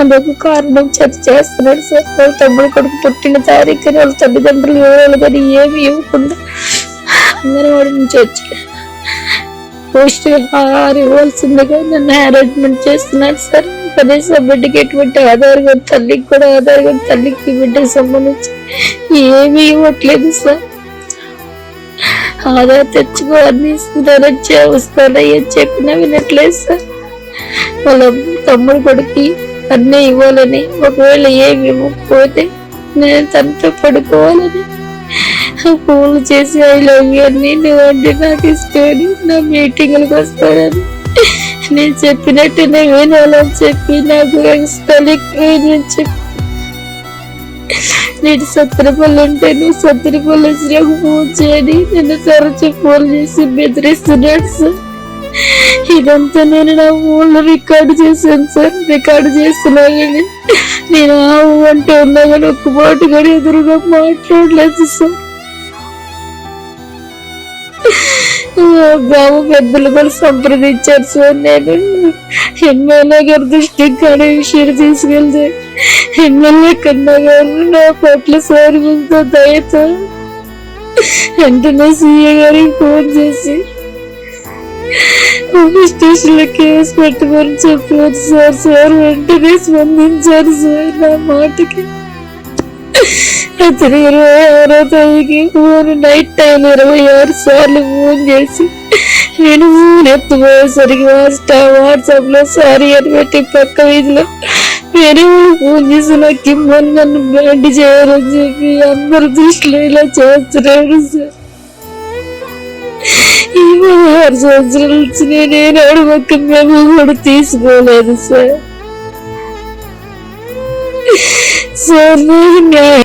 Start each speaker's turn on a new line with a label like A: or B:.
A: అందుకు కారణం చర్చ చేస్తున్నాడు. సార్ వాళ్ళ తమ్ముడు కొడుకు పుట్టిన తారీఖు వాళ్ళ తల్లిదండ్రులు వివరాలు కానీ ఏమి ఇవ్వకుండా అంగన్వాడి నుంచి వచ్చి పౌష్టికాహారం ఇవ్వాల్సిందిగా నన్ను అరేంజ్మెంట్ చేస్తున్నాడు సార్. కనీసం బిడ్డకి ఎటువంటి ఆధారంగా తల్లికి కూడా ఆధారంగా తల్లికి బిడ్డకి సంబంధించి ఏమీ ఇవ్వట్లేదు సార్. ఆధార్ తెచ్చుకోవాలని ఇస్తున్నారని వస్తానని చెప్పినా వినట్లేదు సార్. వాళ్ళ తమ్ముడు కొడుకు అన్నీ ఇవ్వాలని ఒకవేళ ఏమి ఇవ్వకపోతే నేను తనతో పడుకోవాలని ఫోన్లు చేసి ఐ లవ్ యూ అని నువ్వు అంటే నాకు ఇష్టమని నా మీటింగ్లకు వస్తానని నేను చెప్పినట్టు నేను వినాలని చెప్పి నాకు ఇష్టాలు ఎక్కువ చెప్పి నేను సత్రపల్లి ఉంటే నువ్వు సత్రపల్లి వచ్చినాక ఫోన్ చేయని నిన్ను తరచు ఫోన్ చేసి బెదిరిస్తున్నాడు సార్. ఇదంతా నేను నా ఊళ్ళో రికార్డు చేశాను సార్. రికార్డు చేస్తున్నా కానీ నేను ఆవు అంటే ఉన్నా కానీ ఒక్క మాట కూడా ఎదురుగా మాట్లాడలేదు సార్. బాబు గ్రామ పెద్దలు కూడా సంప్రదించారు సార్. నేను ఎమ్మెల్యే గారి దృష్టికి కానీ విషయాలు తీసుకెళ్తే ఎమ్మెల్యే కన్నా గారు నా పట్ల సార్ కొంత దయతో వెంటనే సీఏ గారికి ఫోన్ చేసి పోలీస్ స్టేషన్ కేసు పెట్టుకొని చెప్పారు సార్. సార్ వెంటనే స్పందించారు సార్ నా మాటకి. అతను ఇరవై ఆరో తారీఖు ఫోన్ నైట్ టైం ఇరవై ఆరు సార్లు ఫోన్ చేసి నేను ఫోన్ ఎత్తుపోయేసరికి వాట్సాప్ వాట్సాప్లో సారీ అని పెట్టి పక్క వీధిలో వేరే ఫోన్ చేసి నాకు ఇమ్మని నన్ను బ్యాండ్ చేయాలని చెప్పి అందరి దృష్టిలో ఇలా చేస్తున్నాడు సార్. ఆరు సంవత్సరాల నుంచి నేను ఒక్క మేము కూడా తీసుకోలేదు సార్. సార్ నేను